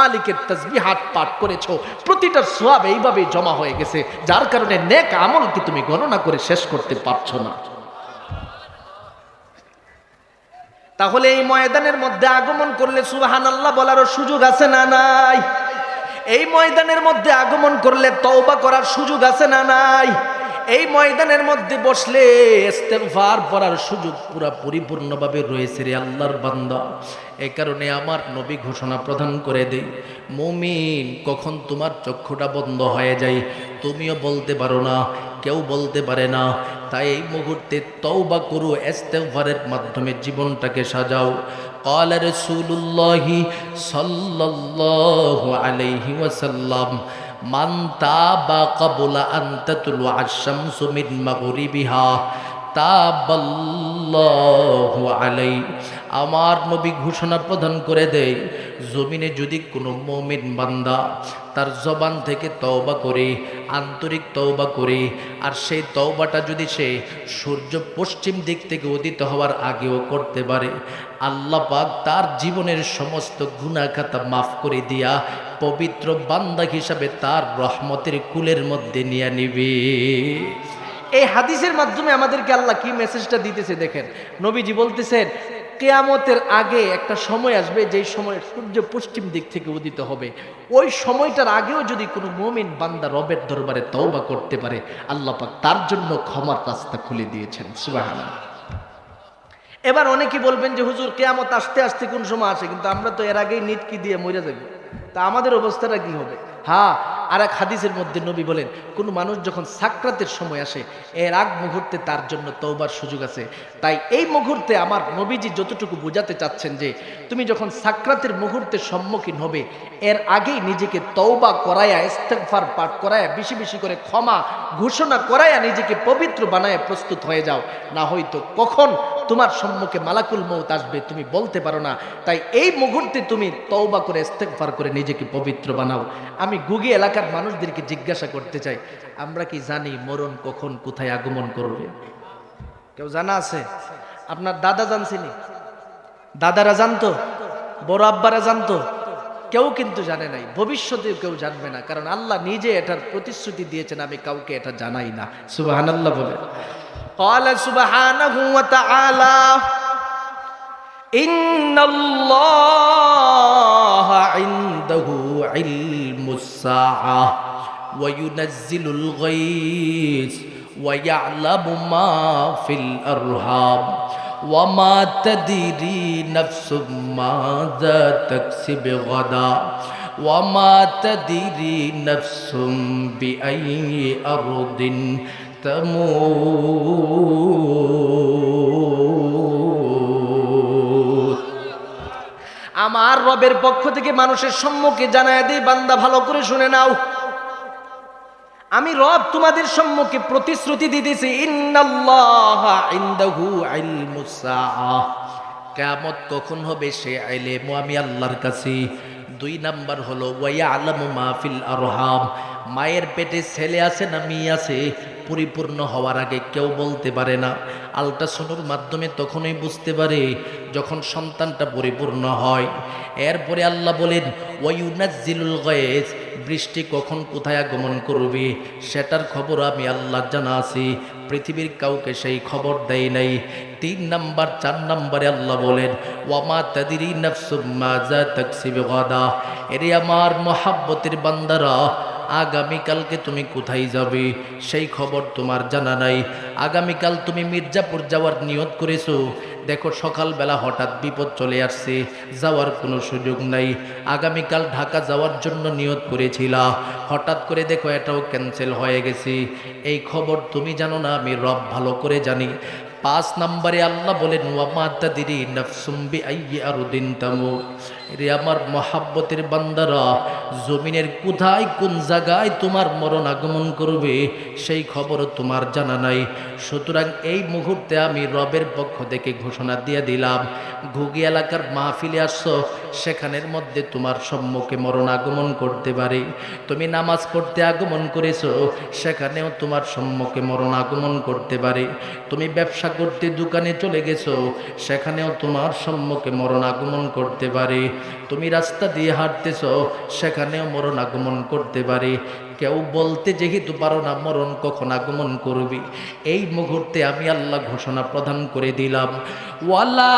মালিকের তসবিহাত পাঠ করেছ প্রতিটার সোয়াব এইভাবে জমা হয়ে গেছে, যার কারণে নেক আমলকে তুমি গণনা করে শেষ করতে পারছ না। তাহলে এই ময়দানের মধ্যে আগমন করলে সুবাহান আল্লাহ বলারও সুযোগ আছে না নাই? এই ময়দানের মধ্যে আগমন করলে তওবা করার সুযোগ আছে না নাই? এই ময়দানের মধ্যে বসলে ইস্তেগফার পড়ার সুযোগ পুরা পরিপূর্ণভাবে রয়েছে রে আল্লাহর বান্দা এই কারণে আমার নবী ঘোষণা প্রদান করে দেই মুমিন কখন তোমার চক্ষুটা বন্ধ হয়ে যায় তুমিও বলতে পারো না কেউ বলতে পারে না তাই এই মুহূর্তে তওবা করু ইস্তেগফারের মাধ্যমে জীবনটাকে সাজাও قال رسول الله صلى الله عليه وسلم মান তাবা কবলা আন্তাতুল আশামসু মিন মাগরিবিহা তাবাল্লাহু আলাইহি আমার নবী ঘোষণা প্রদান করে দেয়, জমিনে যদি কোনো মমিন বান্দা তার জবান থেকে তওবা করে, আন্তরিক তওবা করে, আর সেই তওবাটা যদি সে সূর্য পশ্চিম দিক থেকে উদিত হওয়ার আগেও করতে পারে, আল্লাহ পাক তার জীবনের সমস্ত গুণাখাতা মাফ করে দিয়া পবিত্র বান্দা হিসাবে তার রহমতের কুলের মধ্যে নিয়ে নিবে। এই হাদিসের মাধ্যমে আমাদেরকে আল্লাহ কি মেসেজটা দিতেছে দেখেন? নবীজি বলতেছেন কেয়ামতের আগে একটা সময় আসবে, যেই সময় সূর্য পশ্চিম দিক থেকে উদিত হবে। ওই সময়টার আগেও যদি কোনো মমিন বান্দা রবের দরবারে তওবা করতে পারে, আল্লাহ পাক তার জন্য ক্ষমার রাস্তা খুলে দিয়েছেন। সুবহানাল্লাহ। এবার অনেকে বলবেন যে, হুজুর, কেয়ামত আসতে আসতে কোন সময় আসে? কিন্তু আমরা তো এর আগেই নিটকি দিয়ে মরে যাব। তা আমাদের অবস্থাটা কি হবে? হ্যাঁ আর এক হাদিসের মধ্যে নবী বলেন, কোনো মানুষ যখন সাক্রাতের সময় আসে, এর আগ মুহূর্তে তার জন্য তৌবার সুযোগ আছে। তাই এই মুহূর্তে আমার নবীজি যতটুকু বোঝাতে চাচ্ছেন যে, তুমি যখন সাক্রাতের মুহূর্তে সম্মুখীন হবে, এর আগেই নিজেকে তৌবা করায়া, ইস্তেগফার পাঠ করায়া, বেশি বেশি করে ক্ষমা ঘোষণা করায়া নিজেকে পবিত্র বানায় প্রস্তুত হয়ে যাও। না হয়তো কখন তোমার সম্মুখে মালাকুল মৌত আসবে, তুমি বলতে পারো না। তাই এই মুহূর্তে তুমি তওবা করে, ইস্তেগফার করে নিজেকে পবিত্র বানাও। আমি গুগি এলাকার মানুষদেরকে জিজ্ঞাসা করতে চাই, আমরা কি জানি মরণ কখন, কোথায় আগমন করবে? কেউ জানা আছে? আপনার দাদা জানছিনি? দাদারা জানতো? বড় আব্বারা জানতো? কেউ কিন্তু জানে নাই। ভবিষ্যতে কেউ জানবে না। কারণ আল্লাহ নিজে এটার প্রতিশ্রুতি দিয়েছেন, আমি কাউকে এটা জানাই না। সুবহানাল্লাহ বলে। قال سبحانه وتعالى إن الله عنده علم الساعة وينزل الغيث ويعلم ما في الأرحام وما تدري نفس ماذا تكسب غدا وما تدري نفس بأي أرض تموت আমার রবের পক্ষ থেকে মানুষের সম্মুখে জানায় দিই বান্দা ভালো করে শুনে নাও আমি রব তোমাদের সম্মুখে প্রতিশ্রুতি দিতেছি ইন্নাল্লাহ ইনদাহু ইলমুস সাআহ কিয়ামত কখন হবে সে ইলম আমি আল্লাহর কাছে দুই নাম্বার হলো ওয়া আলামু মাহফিল আরহাম মায়ের পেটে ছেলে আছে না মেয়ে আছে, পরিপূর্ণ হওয়ার আগে কেউ বলতে পারে না। আলট্রাসাউন্ডের মাধ্যমে তখনই বুঝতে পারে যখন সন্তানটা পরিপূর্ণ হয়। এরপরে আল্লাহ বলেন ওয়ুনাজিলুল গয়েজ বৃষ্টি কখন কোথায় আগমন করবে, সেটার খবর আমি আল্লাহ জানা আছি। পৃথিবীর কাউকে সেই খবর দেয় নাই। তিন নাম্বার, চার নাম্বারে আল্লাহ বলেন, ওয়ামা তাদিরি নফসুম্মা যা তাকসিবে এরে আমার মহাব্বতের বান্দারা আগামীকালকে তুমি কোথায় যাবে? সেই খবর তোমার জানা নাই। আগামীকাল তুমি মির্জাপুর যাওয়ার নিয়ত করেছ। দেখো, সকালবেলা হঠাৎ বিপদ চলে আসছে, যাওয়ার কোনো সুযোগ নাই। আগামীকাল ঢাকা যাওয়ার জন্য নিয়ত করেছিলা। হঠাৎ করে দেখো, এটাও ক্যান্সেল হয়ে গেছে। এই খবর তুমি জানো না, আমি রব ভালো করে জানি। পাঁচ নম্বরে আল্লাহ বলেন ওয়ামাতা দিদি নফসুম্বি আইয়ে আরও দিন তামু রে আমার মহাব্বতের বান্দারা, জমিনের কোথায় কোন জায়গায় তোমার মরণ আগমন করবে সেই খবর তোমার জানা নাই। সুতরাং এই মুহূর্তে আমি রবের পক্ষ থেকে ঘোষণা দিয়ে দিলাম ঘুগি এলাকার মাহফিলে আসছো সেখানের মধ্যে তোমার সম্মুখে মরণ আগমন করতে পারে। তুমি নামাজ পড়তে আগমন করেছ, সেখানেও তোমার সম্মুখে মরণ আগমন করতে পারে। তুমি ব্যবসা করতে দোকানে চলে গেছো, সেখানেও তোমার সম্মুখে মরণ আগমন করতে পারে। তুমি রাস্তা দিয়ে হাঁটতেছ, সেখানেও মরণ আগমন করতে পারে। কেউ বলতে যেহেতু পারো না, মরণ কখন আগমন করবি? এই মুহূর্তে আমি আল্লাহ ঘোষণা প্রদান করে দিলাম, ওয়ালা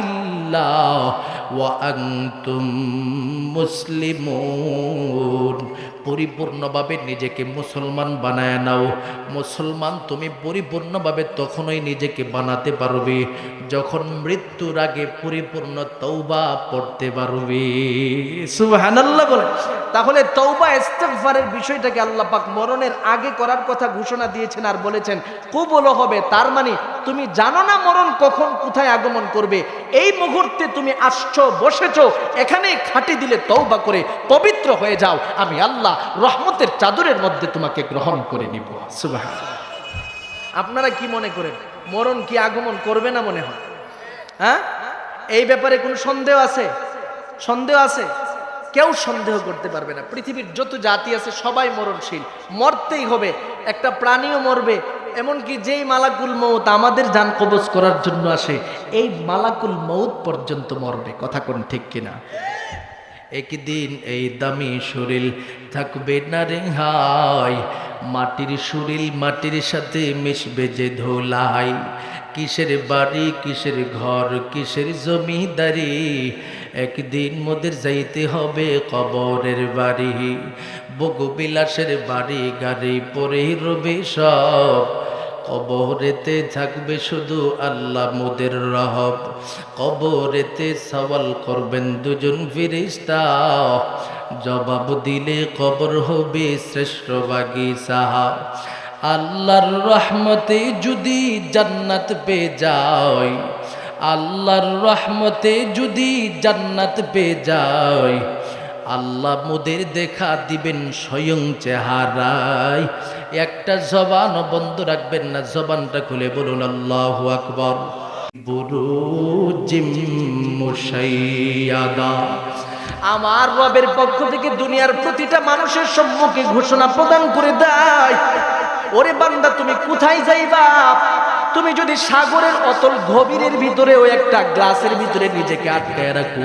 ইল্লা ওয়া আনতুম পরিপূর্ণভাবে নিজেকে মুসলমান বানায় নাও। মুসলমান তুমি পরিপূর্ণভাবে তখনই নিজেকে বানাতে পারবে, যখন মৃত্যুর আগে পরিপূর্ণ তৌবা পড়তে পারবে। সুবহানাল্লাহ বলে তাহলে তৌবা ইস্তেগফারের বিষয়টাকে আল্লাহ পাক মরণের আগে করার কথা ঘোষণা দিয়েছেন আর বলেছেন কবুলও হবে তার মানে তুমি জানো না মরণ কখন কোথায় আগমন করবে। এই মুহূর্তে তুমি আসছো বসেছো এখানেই খাটি দিলে তৌবা করে পবিত্র হয়ে যাও। আমি আল্লাহ রহমতের চাদরের মধ্যে তোমাকে গ্রহণ করে নিব। আপনারা কি মনে করেন মরণ কি আগমন করবে না মনে হয়? হ্যাঁ? এই ব্যাপারে কোনো সন্দেহ আছে? সন্দেহ আছে? কেউ সন্দেহ করতে পারবে না। পৃথিবীর যত জাতি আছে, সবাই মরণশীল। মরতেই হবে, একটা প্রাণীও মরবে। এমনকি যেই মালাকুল মৌত আমাদের যান কবজ করার জন্য আসে, এই মালাকুল মৌত পর্যন্ত মরবে। কথা কোন ঠিক কিনা? একদিন এই দামি শরীর থাকবে না রে হাই মাটির শরীর মাটির সাথে মিশবে যে ধোলাই। কিসের বাড়ি, কিসের ঘর, কিসের জমিদারি? একদিন মোদের যাইতে হবে কবরের বাড়ি। বগুবিলাসের বাড়ি, গাড়ি পরে রবে সব। কবরেতে থাকবে শুধু আল্লাহ মোদের রহব। কবরেতে সওয়াল করবেন দুজন ফিরিস্তা জবাব দিলে কবর হবে শ্রেষ্ঠ বাগিচা আল্লাহর রহমতে যদি জান্নাত পেয়ে যায়। আল্লাহর রহমতে যদি জান্নাত পেয়ে যায়। আল্লাহ মোদের দেখা দিবেন স্বয়ং চেহারায়। একটা জবান বন্ধ রাখবেন না, জবানটা খুলে বলুন, আল্লাহ আকবর। আমার রবের পক্ষ থেকে দুনিয়ার প্রতিটা মানুষের সম্মুখে ঘোষণা প্রদান করে দেয়, ওরে বান্দা, তুমি কোথায় যাইবা তুমি যদি সাগরের অতল গভীরের ভিতরে ওই একটা গ্লাসের ভিতরে নিজেকে আটকায় রাখো।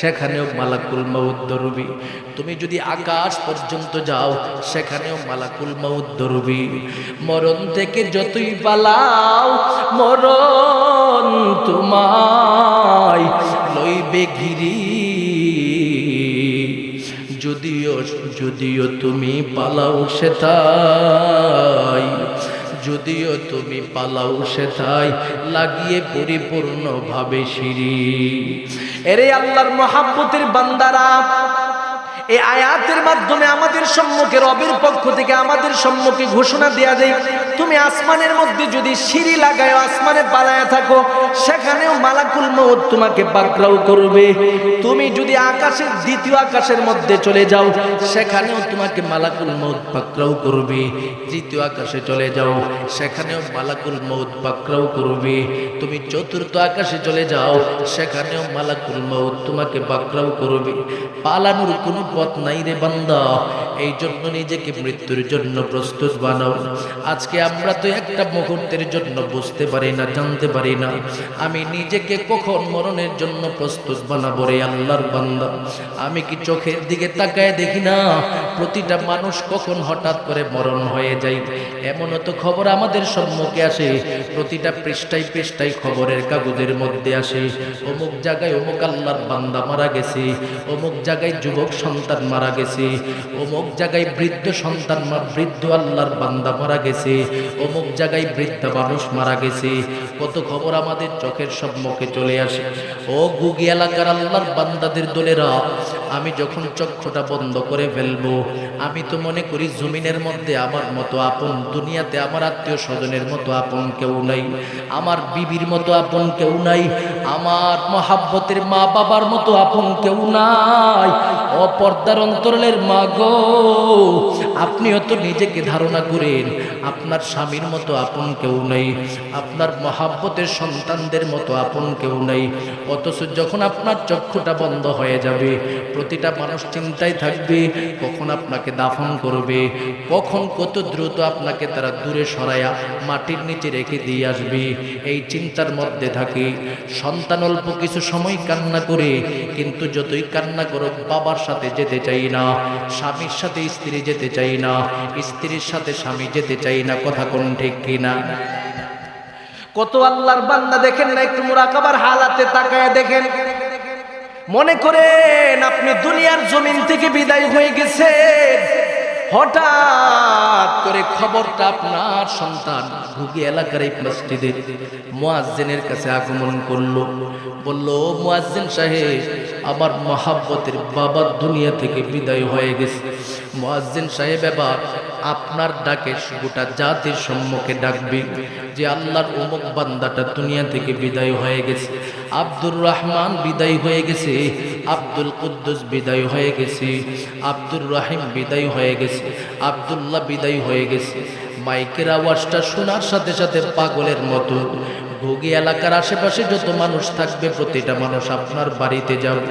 সেখানেও মালাকুল মাউদ দরবি। তুমি যদি আকাশ পর্যন্ত যাও, সেখানেও মালাকুল মাউদ দরবি। মরণ থেকে যতই পালাও, মরণ তোমায় লইবে ঘিরি। যদিও যদিও তুমি পালাও সেটাই যদিও তুমি পালাও সেটাই লাগিয়ে পরিপূর্ণভাবে সিঁড়ি। এরে আল্লাহর মহাব্বতের বান্দারা এই আয়াতের মাধ্যমে আমাদের সম্মুখে, রবের পক্ষ থেকে আমাদের সম্মুখে ঘোষণা দেয়া যায়, তুমি আসমানের মধ্যে যদি সিঁড়ি লাগায় আসমানে পালায়া থাকো, সেখানেও মালাকুল মৌত তোমাকে পাকড়াও করবে। তুমি যদি আকাশের দ্বিতীয় আকাশের মধ্যে চলে যাও, সেখানেও তোমাকে মালাকুল মৌত পাকড়াও করবে। তৃতীয় আকাশে চলে যাও, সেখানেও মালাকুল মৌত পাকড়াও করবে। তুমি চতুর্থ আকাশে চলে যাও, সেখানেও মালাকুল মৌত তোমাকে পাকড়াও করবে। পালানোর কোনো পথ নাই রে বান্দা। এই জন্য নিজেকে মৃত্যুর জন্য প্রস্তুত বানাও। আজকে আমরা তো একটা মুহূর্তের জন্য বুঝতে পারি না, জানতে পারি না। আমি নিজেকে কখন মরণের জন্য প্রস্তুত বানাবো রে আল্লাহর বান্দা? আমি কি চোখের দিকে তাকায় দেখি না? প্রতিটা মানুষ কখন হঠাৎ করে মরণ হয়ে যায়? এমনও তো খবর আমাদের সম্মুখে আসে। প্রতিটা পৃষ্ঠায় পৃষ্ঠায় খবরের কাগজের মধ্যে আসে। অমুক জায়গায় অমুক আল্লাহর বান্দা মারা গেছে। অমুক জায়গায় যুবক সন্তান মারা গেছে। অমুক জায়গায় বৃদ্ধ সন্তান বৃদ্ধ আল্লাহর বান্দা মারা গেছে। অমুক জায়গায় বৃদ্ধা মানুষ মারা গেছে। কত খবর আমাদের চোখের সব মুখে চলে আসে। ও গুগি এলাকার আল্লাহর বান্দাদের দলেরা আমি যখন চক্ষুটা বন্ধ করে ফেলব, আমি তো মনে করি জমিনের মধ্যে আমার মতো আপন, দুনিয়াতে আমার আত্মীয় স্বজনের মতো আপন কেউ নাই, আমার বিবির মতো আপন কেউ নাই, আমার মহাব্বতের মা বাবার মতো আপন কেউ নাই, অপর্দার অন্তরের মা গো, আপনিও তো নিজেকে ধারণা করেন, আপনার স্বামীর মতো আপন কেউ নেই, আপনার মহাব্বতের সন্তানদের মতো আপন কেউ নেই, অথচ যখন আপনার চক্ষুটা বন্ধ হয়ে যাবে প্রতিটা মানুষ চিন্তায় থাকবে, কখন আপনাকে দাফন করবে, কখন কত দ্রুত আপনাকে তারা দূরে সরায়া মাটির নিচে রেখে দিয়ে আসবে। এই চিন্তার মধ্যে থাকে, সন্তান অল্প কিছু সময় কান্না করে, কিন্তু যতই কান্না করুক, বাবার সাথে যেতে চাই না, স্বামীর সাথে স্ত্রী যেতে চাই না, স্ত্রীর সাথে স্বামী যেতে চাই না, কথা কোন ঠিক কিনা? কত আল্লাহর বান্দা দেখেন না, একটু মুরাকাবার হালাতে তাকায় দেখেন। মনে করেন আপনি দুনিয়ার জমিন থেকে বিদায় হয়ে গেছেন হঠাৎ করে খবরটা আপনার সন্তান ভুগি এলাকার এই মসজিদের মোয়াজ্জিনের কাছে আগমন করল। বলল মোয়াজ্জেন সাহেব, আমার মহাব্বতের বাবা দুনিয়া থেকে বিদায় হয়ে গেছে। মুয়াজ্জিন সাহেব এবার আপনার ডাকে গোটা জাতির সম্মুখে ডাকবে যে আল্লাহর অমুক বান্দাটা দুনিয়া থেকে বিদায় হয়ে গেছে। আব্দুর রহমান বিদায় হয়ে গেছে, আব্দুল কুদ্দুস বিদায় হয়ে গেছে, আব্দুর রাহিম বিদায় হয়ে গেছে, আব্দুল্লাহ বিদায় হয়ে গেছে। মাইকের আওয়াজটা শোনার সাথে সাথে পাগলের মতো ভোগী এলাকার আশেপাশে যত মানুষ থাকবে, প্রতিটা মানুষ আপনার বাড়িতে যাবে।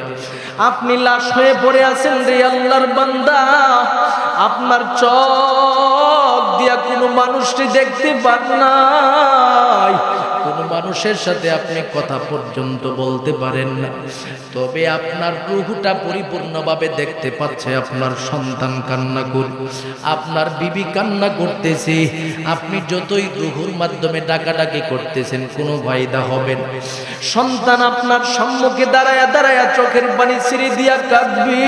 আপনি লাশ হয়ে পড়ে আছেন রে আল্লাহর বান্দা। আপনার চ দিয়া কোনো মানুষটি দেখতে পান নাই। কোনো মানুষের সাথে আপনি কথা পর্যন্ত বলতে পারেন না। তবে আপনার রুহুটা পরিপূর্ণভাবে দেখতে পাচ্ছে আপনার সন্তান কান্না করে আপনার বিবি কান্না করতেছে। আপনি যতই রুহুর মাধ্যমে ডাকাডাকি করতেছেন, কোনো ফায়দা হবে না। সন্তান আপনার সম্মুখে দাঁড়ায়া দাঁড়ায়া চোখের পানি ছিঁড়ে দিয়া কাঁদবি।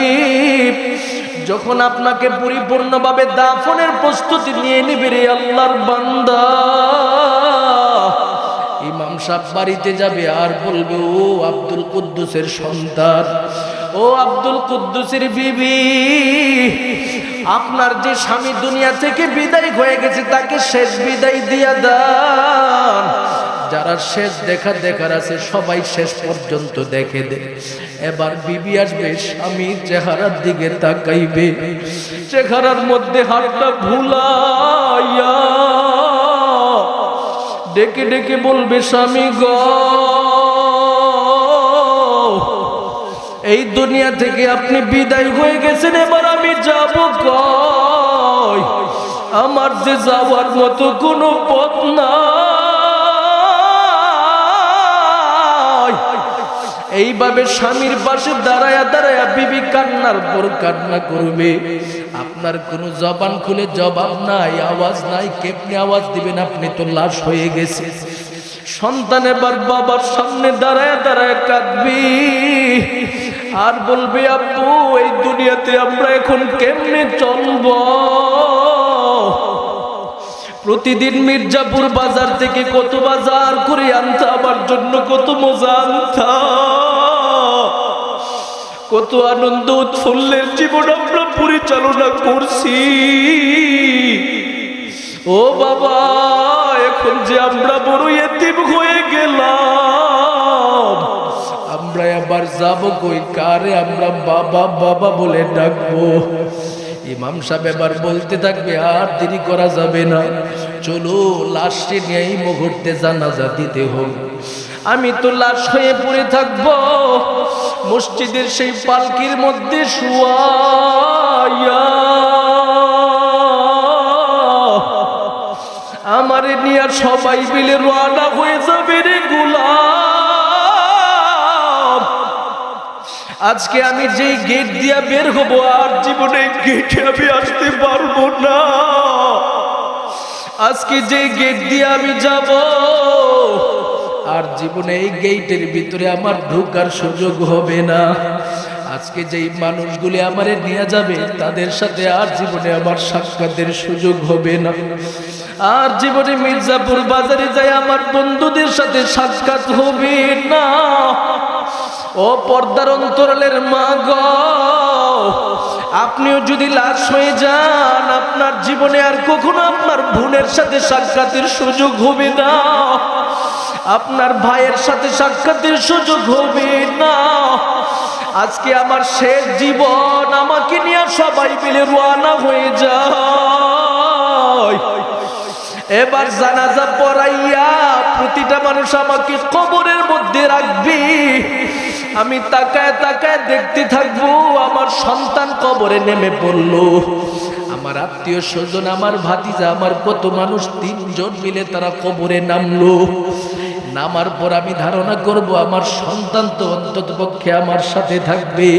যখন আপনাকে পরিপূর্ণভাবে দাফনের প্রস্তুতি নিয়ে নিবে রে আল্লাহর বান্দা। সাহেব বাড়িতে যাবে আর বলবে, ও আব্দুল কুদ্দুসের সন্তান, ও আব্দুল কুদ্দুসের বিবি, আপনার যে স্বামী দুনিয়া থেকে বিদায় হয়ে গেছে, তাকে শেষ বিদায় দিয়া দান যারা শেষ দেখা দেখার আছে, সবাই শেষ পর্যন্ত দেখে দে। এবার বিবি আসবে, স্বামীর চেহারার দিকে তাকাইবে। চেহারার মধ্যে হাতটা ভুলাইয়া ডেকে ডেকে বলবে, স্বামী গ, এই দুনিয়া থেকে আপনি বিদায় হয়ে গেছেন, এবার আমি যাব কই? আমার যে যাওয়ার মতো কোনো পথ না এইভাবে স্বামীর পাশে দাঁড়ায়া দাঁড়ায়া বিবি কান্নার পর কান্না করবে। আপনার কোনো জবান খুলে জবাব নাই, আওয়াজ নাই, কেমনি আওয়াজ দিবেন আপনি? তো লাশ হয়ে গেছে। সন্তান এবার বাবার সামনে দাঁড়ায় দাঁড়ায় কাঁদবি। আর বলবে, আব্বু, এই দুনিয়াতে আমরা এখন কেমনে চলব? প্রতিদিন মির্জাপুর বাজার থেকে কত বাজার করে আনতা, আমার জন্য কত মজা আনতা কত আনন্দ উৎফুল্লের জীবন আমরা পরিচালনা করছি। ও বাবা, এখন যে আমরা বড় এতিম হয়ে গেলাম, আমরা আবার যাব কই? কারে আমরা বাবা বাবা বলে ডাকবো? ইমাম সাহেব এবার বলতে থাকবে, আর দেরি করা যাবে না। চলো লাশটি নিয়ে এই মুহূর্তে জানাজা দিতে হবে। আমি তো লাশ হয়ে পড়ে থাকব। মসজিদের সেই পালকির মধ্যে শুয়াইয়া, আমারে নিয়ে সবাই মিলে রওনা হয়ে যাবে রে গোলাম। আজকে আমি যেই গেট দিয়া বের হব, আর জীবনে গেটে আমি আসতে পারব না। আজকে যে গেট দিয়ে আমি যাব আর জীবনে এই গেইটের ভিতরে আমার ঢোকার সুযোগ হবে না। আজকে যেই মানুষগুলি আমারে নিয়ে যাবে, তাদের সাথে আর জীবনে আমার সাক্ষাতের সুযোগ হবে না। আর জীবনে মির্জাপুর বাজারে যাই আমার বন্ধুদের সাথে সাক্ষাৎ হবে না। ও পর্দার অন্তরালের মা গো, আপনিও যদি লাশ হয়ে যান, আপনার জীবনে আর কখনো আপনার বোনের সাথে সাক্ষাতের সুযোগ হবে না। আপনার ভাইয়ের সাথে সাক্ষাতের সুযোগ হবে না। আজকে আমার শেষ জীবন আমাকে নিয়ে সবাই মিলে রোয়ানা হয়ে যায়। এবার জানাজা পড়াইয়া প্রতিটা মানুষ আমাকে কবরের মধ্যে রাখবি। আমি তাকায় তাকায় দেখতে থাকব, আমার সন্তান কবরে নেমে পড়ল। আমার আত্মীয় স্বজন, আমার ভাতিজা, আমার কত মানুষ, তিনজন মিলে তারা কবরে নামলো। নামার পর আমি ধারণা করব আমার সন্তান তো অন্তত পক্ষে আমার সাথে থাকবে।